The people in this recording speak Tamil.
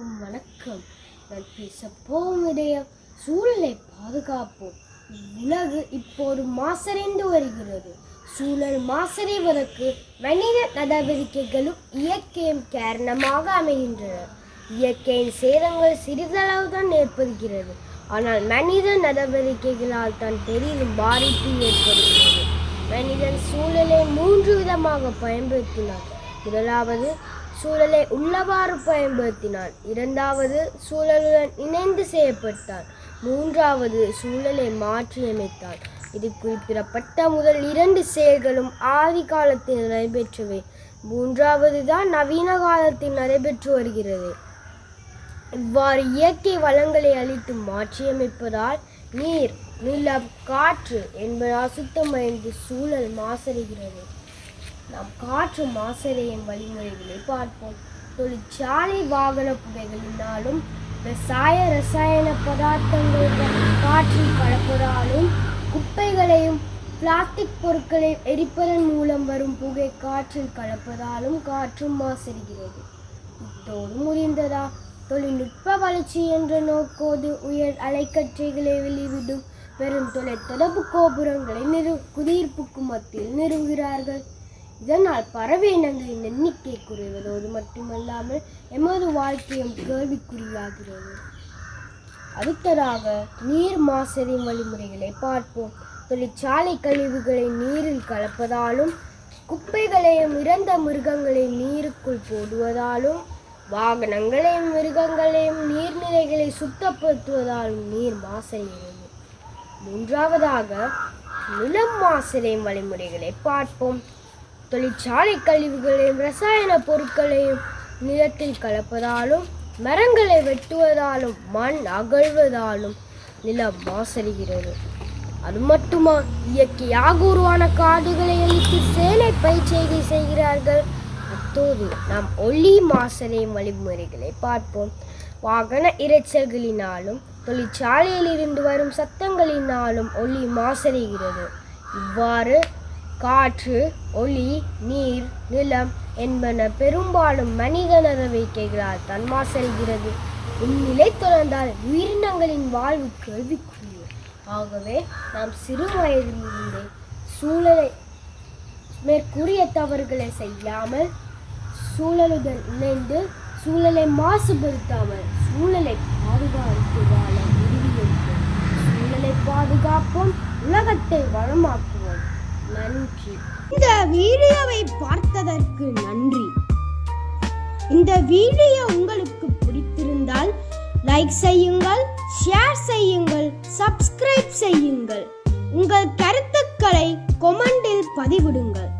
வணக்கம் நான் பேச போகும் விடயம் சூழலை பாதுகாப்போம். உலகு இப்போது மாசடைந்து வருகிறது. சூழல் மாசடைவதற்கு மனித நடவடிக்கைகளும் இயற்கையும் காரணமாக அமைகின்றன. இயற்கையின் சேதங்கள் சிறிதளவுதான் ஏற்படுகிறது. ஆனால் மனித நடவடிக்கைகளால் தான் பெரிதும் பாதிப்பு ஏற்படுகிறது. மனிதன் சூழலை மூன்று விதமாக பயன்படுத்தினார். முதலாவது சூழலை உள்ளவாறு பயன்படுத்தினான். இரண்டாவது சூழலுடன் இணைந்து செய்யப்பட்டான் மூன்றாவது சூழலை மாற்றியமைத்தான் இது குறிப்பிடப்பட்ட முதல் இரண்டு செயல்களும் ஆதி காலத்தில் நடைபெற்றவை. மூன்றாவது தான் நவீன காலத்தில் நடைபெற்று வருகிறது. இவ்வாறு இயற்கை வளங்களை அழித்து மாற்றியமைப்பதால் நீர் நிலம் காற்று என்பதால் சுத்தமடைந்து சூழல் மாசடைகிறது. நாம் காற்று மாசடையும் வழிமுறைகளை பார்ப்போம். தொழிற்சாலை வாகன புகைகளினாலும் ரசாய ரசாயன பதார்த்தங்கள் காற்றில் கலப்பதாலும் குப்பைகளையும் பிளாஸ்டிக் பொருட்களை எரிப்பதன் மூலம் வரும் புகை காற்றில் கலப்பதாலும் காற்றும் மாசடைகிறது. இத்தோடு முடிந்ததா? தொழில்நுட்ப வளர்ச்சி என்ற நோக்கோடு உயர் அலைக்கற்றைகளை வெளிவிடும் பெரும் தொலைத்தொடர்பு கோபுரங்களை நிறு குடியிருப்புக்கு மத்தியில் நிறுவுகிறார்கள். இதனால் பறவை இனங்களின் எண்ணிக்கை குறைவதோடு மட்டுமல்லாமல் எமது வாழ்க்கையும் கேள்விக்குறியாகிறது. அடுத்ததாக நீர் மாசடையும் வழிமுறைகளை பார்ப்போம். தொழிற்சாலை கழிவுகளை நீரில் கலப்பதாலும் குப்பைகளையும் இறந்த மிருகங்களை நீருக்குள் போடுவதாலும் வாகனங்களையும் மிருகங்களையும் நீர்நிலைகளை சுத்தப்படுத்துவதாலும் நீர் மாசடைகிறது. மூன்றாவதாக நிலம் மாசடையும் வழிமுறைகளை பார்ப்போம். தொழிற்சாலை கழிவுகளையும் ரசாயன பொருட்களையும் நிலத்தில் கலப்பதாலும் மரங்களை வெட்டுவதாலும் மண் அகழ்வதாலும் நிலம் மாசடைகிறது. அது மட்டுமா? இயற்கையாக உருவான காடுகளை அழித்து சேலை பயிற்சிகை செய்கிறார்கள். அத்தோடு நாம் ஒளி மாசடையும் வழிமுறைகளை பார்ப்போம். வாகன இரைச்சல்களினாலும் தொழிற்சாலையில் இருந்து வரும் சத்தங்களினாலும் ஒளி மாசடைகிறது. இவ்வாறு காற்று ஒளி நீர் நிலம் என்பன பெரும்பாலும் மனித நடவடிக்கைகளால் தான் இந்நிலை தொடர்ந்தால் உயிரினங்களின் வாழ்வு கேள்விக்குரியது ஆகவே நாம் சிறு வயதிலிருந்தே சூழலை மேற்கூறிய தவறுகளை செய்யாமல் சூழலுடன் இணைந்து சூழலை மாசுபடுத்தாமல் சூழலை பாதுகாத்து வாழ உறுதியேற்போம் சூழலை பாதுகாப்போம். உலகத்தை வளமாக்கும் நன்றி. இந்த வீடியோவை பார்த்ததற்கு நன்றி. இந்த வீடியோ உங்களுக்கு பிடித்திருந்தால் லைக் செய்யுங்கள் ஷேர் செய்யுங்கள் சப்ஸ்கிரைப் செய்யுங்கள். உங்கள் கருத்துக்களை கொமெண்டில் பதிவிடுங்கள்.